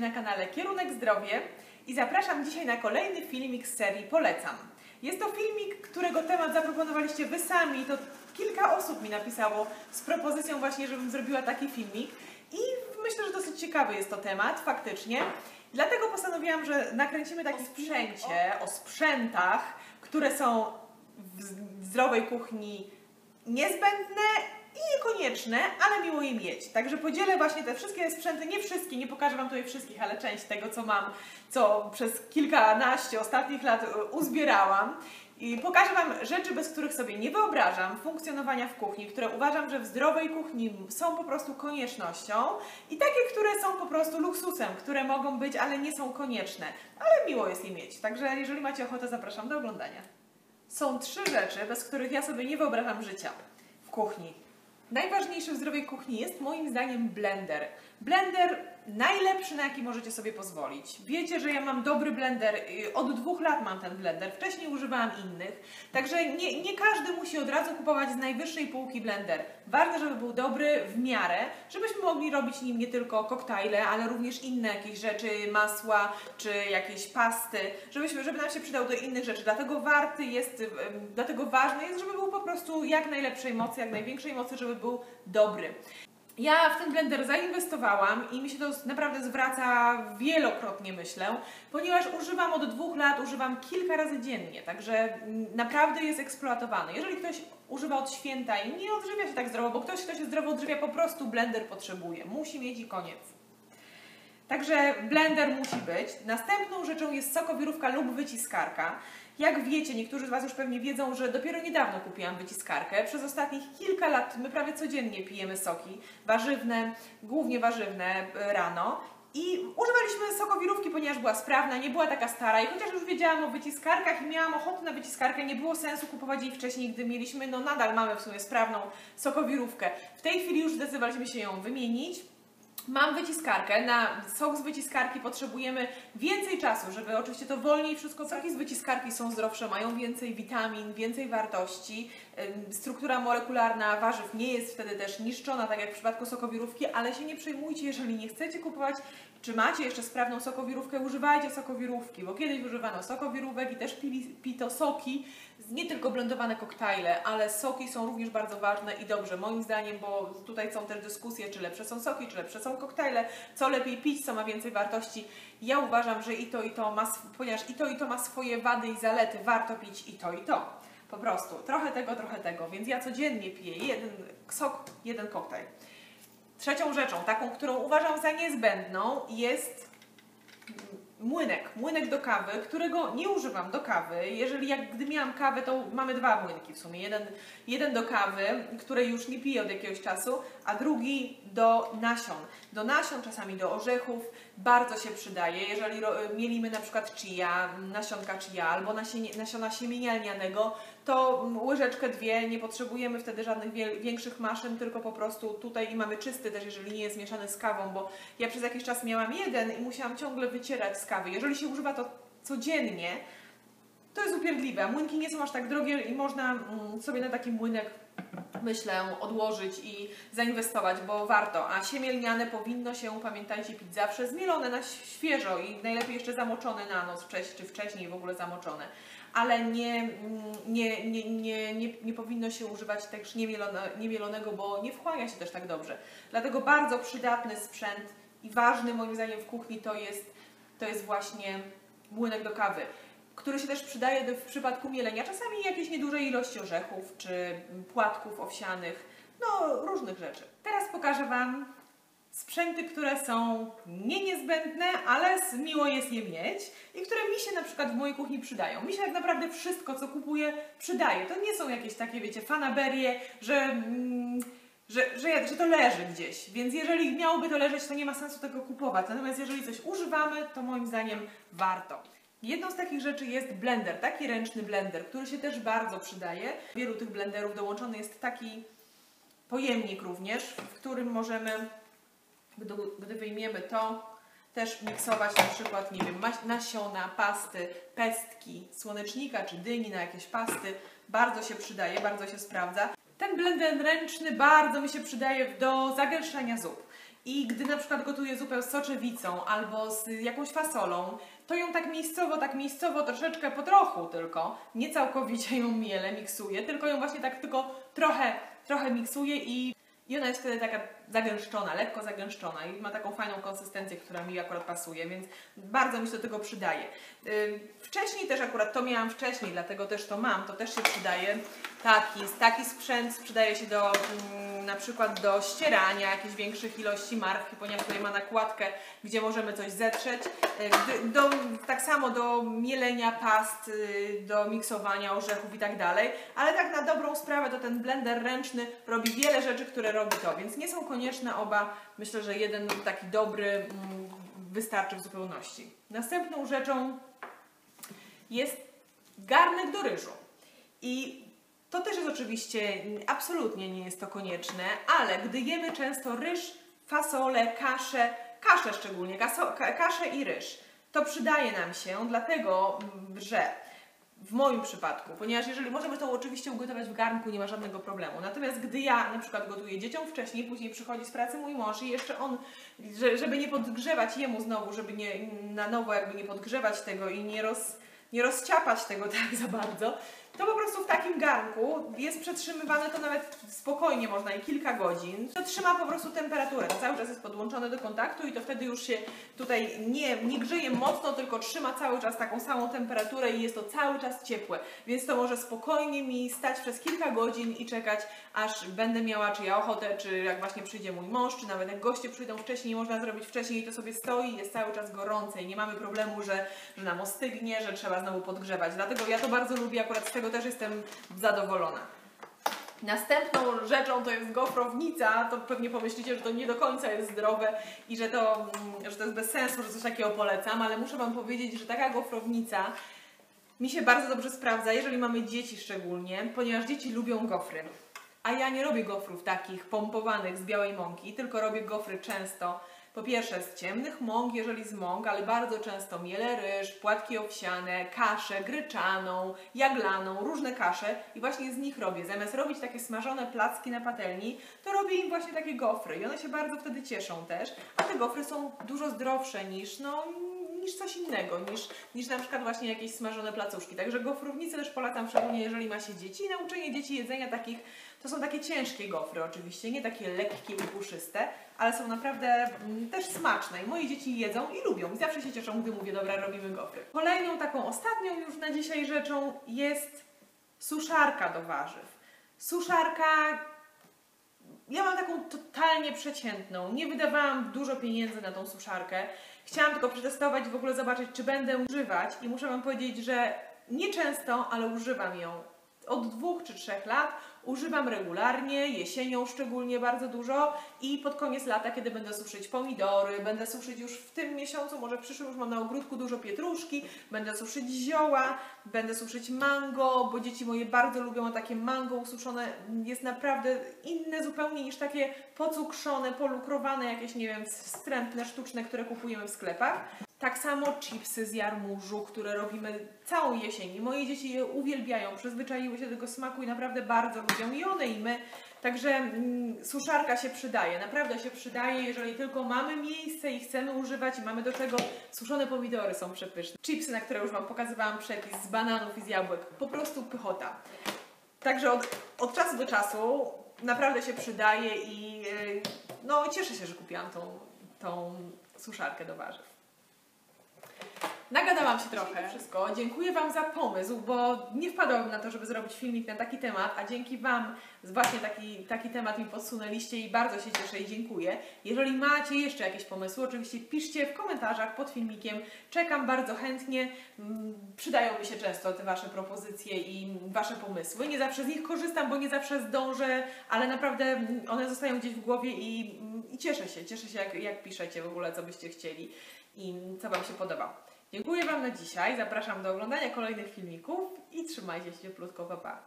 na kanale Kierunek Zdrowie i zapraszam dzisiaj na kolejny filmik z serii Polecam. Jest to filmik, którego temat zaproponowaliście Wy sami, to kilka osób mi napisało z propozycją właśnie, żebym zrobiła taki filmik i myślę, że dosyć ciekawy jest to temat, faktycznie. Dlatego postanowiłam, że nakręcimy taki sprzęcie, o sprzętach, które są w zdrowej kuchni niezbędne i niekonieczne, ale miło je mieć. Także podzielę właśnie te wszystkie sprzęty, nie wszystkie, nie pokażę Wam tutaj wszystkich, ale część tego, co mam, co przez kilkanaście ostatnich lat e, uzbierałam. I pokażę Wam rzeczy, bez których sobie nie wyobrażam funkcjonowania w kuchni, które uważam, że w zdrowej kuchni są po prostu koniecznością i takie, które są po prostu luksusem, które mogą być, ale nie są konieczne, ale miło jest je mieć. Także jeżeli macie ochotę, zapraszam do oglądania. Są trzy rzeczy, bez których ja sobie nie wyobrażam życia w kuchni. Najważniejszy w zdrowej kuchni jest moim zdaniem blender. Blender najlepszy, na jaki możecie sobie pozwolić. Wiecie, że ja mam dobry blender, y, od dwóch lat mam ten blender, wcześniej używałam innych, także nie, nie każdy musi od razu kupować z najwyższej półki blender. Ważne, żeby był dobry w miarę, żebyśmy mogli robić nim nie tylko koktajle, ale również inne jakieś rzeczy, masła czy jakieś pasty, żebyśmy, żeby nam się przydał do innych rzeczy. Dlatego warty jest, dlatego ważne jest, żeby był po prostu jak najlepszej mocy, jak największej mocy, żeby był dobry. Ja w ten blender zainwestowałam i mi się to naprawdę zwraca wielokrotnie, myślę, ponieważ używam od dwóch lat, używam kilka razy dziennie, także naprawdę jest eksploatowany. Jeżeli ktoś używa od święta i nie odżywia się tak zdrowo, bo ktoś, kto się zdrowo odżywia, po prostu blender potrzebuje, musi mieć i koniec. Także blender musi być. Następną rzeczą jest sokowirówka lub wyciskarka. Jak wiecie, niektórzy z Was już pewnie wiedzą, że dopiero niedawno kupiłam wyciskarkę. Przez ostatnich kilka lat my prawie codziennie pijemy soki warzywne, głównie warzywne e, rano. I używaliśmy sokowirówki, ponieważ była sprawna, nie była taka stara i chociaż już wiedziałam o wyciskarkach i miałam ochotę na wyciskarkę, nie było sensu kupować jej wcześniej, gdy mieliśmy, no nadal mamy w sumie sprawną sokowirówkę. W tej chwili już zdecydowaliśmy się ją wymienić Mam wyciskarkę. Na sok z wyciskarki potrzebujemy więcej czasu, żeby oczywiście to wolniej wszystko. Soki z wyciskarki są zdrowsze, mają więcej witamin, więcej wartości. Struktura molekularna warzyw nie jest wtedy też niszczona, tak jak w przypadku sokowirówki, ale się nie przejmujcie, jeżeli nie chcecie kupować, czy macie jeszcze sprawną sokowirówkę, używajcie sokowirówki, bo kiedyś używano sokowirówek i też pili, pito soki, nie tylko blendowane koktajle, ale soki są również bardzo ważne i dobrze, moim zdaniem, bo tutaj są też dyskusje, czy lepsze są soki, czy lepsze są koktajle, co lepiej pić, co ma więcej wartości. Ja uważam, że i to, i to ma, ponieważ i to, i to ma swoje wady i zalety, warto pić i to, i to. Po prostu. Trochę tego, trochę tego. Więc ja codziennie piję jeden sok, jeden koktajl. Trzecią rzeczą, taką, którą uważam za niezbędną, jest młynek, młynek do kawy, którego nie używam do kawy. Jeżeli jak gdy miałam kawę, to mamy dwa młynki w sumie. Jeden, jeden do kawy, której już nie piję od jakiegoś czasu, a drugi do nasion. Do nasion, czasami do orzechów, bardzo się przydaje. Jeżeli mielimy na przykład chia, nasionka chia albo nasiona siemienia lnianego, to łyżeczkę, dwie, nie potrzebujemy wtedy żadnych większych maszyn, tylko po prostu tutaj i mamy czysty też, jeżeli nie jest mieszany z kawą, bo ja przez jakiś czas miałam jeden i musiałam ciągle wycierać z kawy. Jeżeli się używa to codziennie, to jest upierdliwe. Młynki nie są aż tak drogie i można mm, sobie na taki młynek myślę, odłożyć i zainwestować, bo warto. A siemię lniane powinno się, pamiętajcie, pić zawsze zmielone na świeżo i najlepiej jeszcze zamoczone na noc, czy wcześniej w ogóle zamoczone. Ale nie, nie, nie, nie, nie, nie powinno się używać też niewielone, niewielonego, bo nie wchłania się też tak dobrze. Dlatego bardzo przydatny sprzęt i ważny moim zdaniem w kuchni to jest, to jest właśnie młynek do kawy który się też przydaje w przypadku mielenia. Czasami jakieś nieduże ilości orzechów czy płatków owsianych, no różnych rzeczy. Teraz pokażę Wam sprzęty, które są nie niezbędne, ale miło jest je mieć i które mi się na przykład w mojej kuchni przydają. Mi się tak naprawdę wszystko, co kupuję, przydaje. To nie są jakieś takie, wiecie, fanaberie, że... Mm, że, że, że to leży gdzieś, więc jeżeli miałoby to leżeć, to nie ma sensu tego kupować. Natomiast jeżeli coś używamy, to moim zdaniem warto. Jedną z takich rzeczy jest blender, taki ręczny blender, który się też bardzo przydaje. W wielu tych blenderów dołączony jest taki pojemnik również, w którym możemy, gdy, gdy wyjmiemy to, też miksować na przykład, nie wiem, nasiona, pasty, pestki, słonecznika czy dyni na jakieś pasty. Bardzo się przydaje, bardzo się sprawdza. Ten blender ręczny bardzo mi się przydaje do zagęszczania zup. I gdy na przykład gotuję zupę z soczewicą albo z jakąś fasolą, to ją tak miejscowo, tak miejscowo, troszeczkę po trochu tylko, nie całkowicie ją mielę, miksuję, tylko ją właśnie tak tylko trochę, trochę miksuję i i ona jest wtedy taka zagęszczona, lekko zagęszczona i ma taką fajną konsystencję, która mi akurat pasuje, więc bardzo mi się do tego przydaje. Wcześniej też akurat to miałam wcześniej, dlatego też to mam, to też się przydaje. Taki, taki sprzęt przydaje się do mm, na przykład do ścierania jakichś większych ilości marchwi, ponieważ tutaj ma nakładkę, gdzie możemy coś zetrzeć. Yy, do, tak samo do mielenia past, yy, do miksowania orzechów i tak dalej, ale tak na dobrą sprawę to ten blender ręczny robi wiele rzeczy, które robi to, więc nie są konieczne oba. Myślę, że jeden taki dobry mm, wystarczy w zupełności. Następną rzeczą jest garnek do ryżu. I to też jest oczywiście, absolutnie nie jest to konieczne, ale gdy jemy często ryż, fasolę, kaszę, kaszę szczególnie, kaszę i ryż, to przydaje nam się, dlatego, że w moim przypadku, ponieważ jeżeli możemy to oczywiście ugotować w garnku, nie ma żadnego problemu. Natomiast gdy ja na przykład gotuję dzieciom wcześniej, później przychodzi z pracy mój mąż i jeszcze on, żeby nie podgrzewać jemu znowu, żeby nie na nowo jakby nie podgrzewać tego i nie roz nie rozciapać tego tak za bardzo, to po prostu w takim garnku jest przetrzymywane to nawet spokojnie można i kilka godzin. To trzyma po prostu temperaturę, to cały czas jest podłączone do kontaktu i to wtedy już się tutaj nie, nie grzeje mocno, tylko trzyma cały czas taką samą temperaturę i jest to cały czas ciepłe. Więc to może spokojnie mi stać przez kilka godzin i czekać, aż będę miała czy ja ochotę, czy jak właśnie przyjdzie mój mąż, czy nawet jak goście przyjdą wcześniej, można zrobić wcześniej i to sobie stoi, jest cały czas gorące i nie mamy problemu, że, że nam ostygnie, że trzeba znowu podgrzewać. Dlatego ja to bardzo lubię akurat z tego też jestem zadowolona. Następną rzeczą to jest gofrownica, to pewnie pomyślicie, że to nie do końca jest zdrowe i że to, mm, że to jest bez sensu, że coś takiego polecam, ale muszę Wam powiedzieć, że taka gofrownica mi się bardzo dobrze sprawdza, jeżeli mamy dzieci szczególnie, ponieważ dzieci lubią gofry. A ja nie robię gofrów takich pompowanych z białej mąki, tylko robię gofry często po pierwsze z ciemnych mąk, jeżeli z mąk, ale bardzo często miele ryż, płatki owsiane, kaszę gryczaną, jaglaną, różne kasze i właśnie z nich robię. Zamiast robić takie smażone placki na patelni, to robię im właśnie takie gofry i one się bardzo wtedy cieszą też, a te gofry są dużo zdrowsze niż no niż coś innego, niż, niż na przykład właśnie jakieś smażone placuszki. Także gofrownicę też polecam szczególnie, jeżeli ma się dzieci. I nauczenie dzieci jedzenia takich, to są takie ciężkie gofry oczywiście, nie takie lekkie i puszyste, ale są naprawdę mm, też smaczne i moje dzieci jedzą i lubią i zawsze się cieszą, gdy mówię, dobra, robimy gofry. Kolejną taką ostatnią już na dzisiaj rzeczą jest suszarka do warzyw. Suszarka ja mam taką totalnie przeciętną. Nie wydawałam dużo pieniędzy na tą suszarkę. Chciałam tylko przetestować, w ogóle zobaczyć, czy będę używać i muszę Wam powiedzieć, że nie często, ale używam ją od dwóch czy trzech lat. Używam regularnie, jesienią szczególnie bardzo dużo i pod koniec lata, kiedy będę suszyć pomidory, będę suszyć już w tym miesiącu, może w przyszłym już mam na ogródku dużo pietruszki, będę suszyć zioła, będę suszyć mango, bo dzieci moje bardzo lubią takie mango ususzone. Jest naprawdę inne zupełnie niż takie pocukrzone, polukrowane, jakieś nie wiem, wstrętne, sztuczne, które kupujemy w sklepach. Tak samo chipsy z jarmużu, które robimy całą jesień. moje dzieci je uwielbiają, przyzwyczaiły się do tego smaku i naprawdę bardzo lubią i one i my. Także mm, suszarka się przydaje, naprawdę się przydaje, jeżeli tylko mamy miejsce i chcemy używać i mamy do czego. Suszone pomidory są przepyszne. Chipsy, na które już Wam pokazywałam przepis z bananów i z jabłek, po prostu pychota. Także od, od czasu do czasu naprawdę się przydaje i yy, no cieszę się, że kupiłam tą, tą suszarkę do warzyw. Nagadałam się trochę wszystko. Dziękuję Wam za pomysł, bo nie wpadłabym na to, żeby zrobić filmik na taki temat, a dzięki Wam właśnie taki, taki temat mi podsunęliście i bardzo się cieszę i dziękuję. Jeżeli macie jeszcze jakieś pomysły, oczywiście piszcie w komentarzach pod filmikiem. Czekam bardzo chętnie. Mm, przydają mi się często te Wasze propozycje i Wasze pomysły. Nie zawsze z nich korzystam, bo nie zawsze zdążę, ale naprawdę one zostają gdzieś w głowie i, i cieszę się. cieszę się, jak, jak piszecie w ogóle, co byście chcieli i co Wam się podoba. Dziękuję Wam na dzisiaj. Zapraszam do oglądania kolejnych filmików i trzymajcie się cieplutko. Pa, pa.